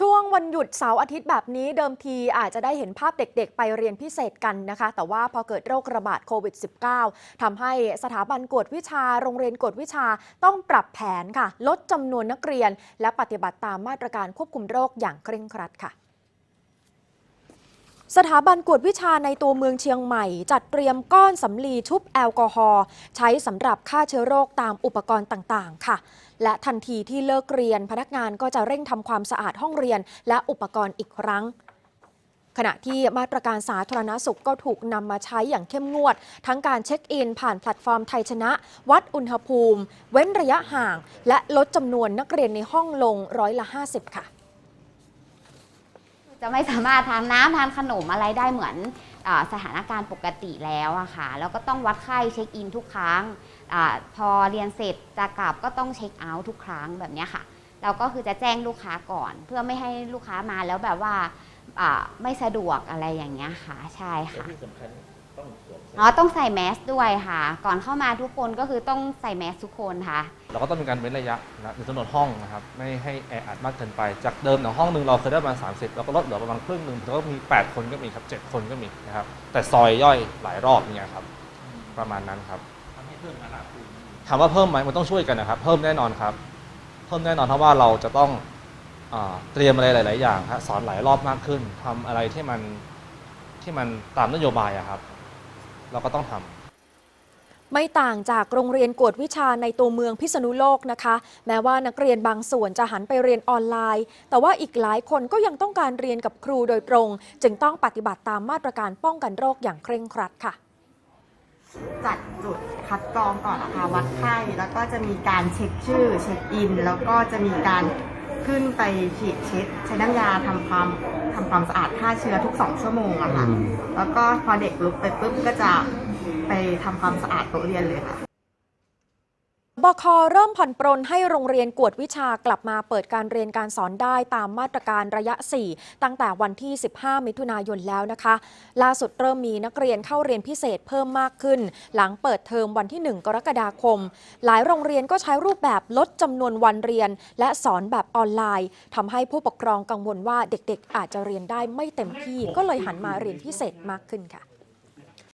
ช่วงวันหยุดเสาร์อาทิตย์แบบนี้เดิมทีอาจจะได้เห็นภาพเด็กๆ ไปเรียนพิเศษกันนะคะ แต่ว่าพอเกิดโรคระบาดโควิด -19 ทำให้สถาบันกวดวิชา โรงเรียนกวดวิชาต้องปรับแผนค่ะ ลดจำนวนนักเรียน และปฏิบัติตามมาตรการควบคุมโรคอย่างเคร่งครัดค่ะ สถาบันกวดวิชาในตัวเมืองเชียงใหม่ จัดเตรียมก้อนสำลีชุบแอลกอฮอล์ใช้สำหรับฆ่าเชื้อโรคตามอุปกรณ์ต่างๆ ค่ะ และทันทีที่เลิกเรียนพนักงานก็จะเร่งทำความสะอาดห้องเรียน และอุปกรณ์อีกครั้ง ขณะที่มาตรการสาธารณสุขก็ถูกนำมาใช้อย่างเข้มงวด ทั้งการเช็คอิน ผ่านแพลตฟอร์มไทยชนะ วัดอุณหภูมิ เว้นระยะห่าง และลดจำนวนนักเรียนในห้องลงร้อยละ 50 ค่ะ จะไม่สามารถทานน้ำทานขนมอะไรได้เหมือนอสถานการณ์ปกติแล้วอะค่ะแล้วก็ต้องวัดไข้เช็คอินทุกครั้งอพอเรียนเสร็จจะกลับก็ต้องเช็คเอาท์ทุกครั้งแบบนี้ค่ะ เราก็คือจะแจ้งลูกค้าก่อน เพื่อไม่ให้ลูกค้ามาแล้วแบบว่าไม่สะดวกอะไรอย่างเงี้ยค่ะใช่ค่ะที่สำคัญ ต้องสวมอ๋อต้องใส่แมสด้วยค่ะ ก่อนเข้ามาทุกคนก็คือต้องใส่แมสทุกคนค่ะ เราก็ต้องมีการเว้นระยะนะในจำนวนห้องนะครับ ไม่ให้แออัดมากเกินไป จากเดิมเนี่ยห้องหนึ่งเราเคยได้ประมาณ30เราก็ลดเหลือประมาณครึ่งหนึ่งแล้วก็มี 8 คนก็มีครับ 7 คนก็มีนะครับ แต่ซอยย่อยหลายรอบเนี่ยครับ ประมาณนั้นครับทำให้เพิ่มระดับภูมิถามว่าเพิ่มไหมมันต้องช่วยกันนะครับ เพิ่มแน่นอนครับ เพิ่มแน่นอนเพราะว่าเราจะต้องอาเตรียมอะไรหลาย ๆ อย่างครับสอนหลายรอบมากขึ้นทำอะไรที่มันที่มันตามนโยบายอะครับ เราก็ต้องทำ ไม่ต่างจากโรงเรียนกวดวิชาในตัวเมืองพิษณุโลกนะคะ แม้ว่านักเรียนบางส่วนจะหันไปเรียนออนไลน์ แต่ว่าอีกหลายคนก็ยังต้องการเรียนกับครูโดยตรง จึงต้องปฏิบัติตามมาตรการป้องกันโรคอย่างเคร่งครัดค่ะ จัดจุดคัดกรองก่อนนะคะวัดไข้แล้วก็จะมีการเช็คชื่อ เช็คอิน แล้วก็จะมีการ ขึ้นไปฉีดเช็ดใช้น้ำยาทำความทำความสะอาดฆ่าเชื้อทุก2ชั่วโมงอะค่ะแล้วก็พอเด็กลุกไปปุ๊บก็จะไปทำความสะอาดโต๊ะเรียนเลยค่ะ บคเริ่มผ่อนปรนให้โรงเรียนกวดวิชากลับมาเปิดการเรียนการสอนได้ตามมาตรการระยะ 4 ตั้งแต่วันที่ 15 มิถุนายนแล้วนะคะ ล่าสุดเริ่มมีนักเรียนเข้าเรียนพิเศษเพิ่มมากขึ้น หลังเปิดเทอมวันที่ 1 กรกฎาคม หลายโรงเรียนก็ใช้รูปแบบลดจำนวนวันเรียน และสอนแบบออนไลน์ทำให้ผู้ปกครองกังวลว่าเด็กๆ อาจจะเรียนได้ไม่เต็มที่ ก็เลยหันมาเรียนพิเศษมากขึ้นค่ะ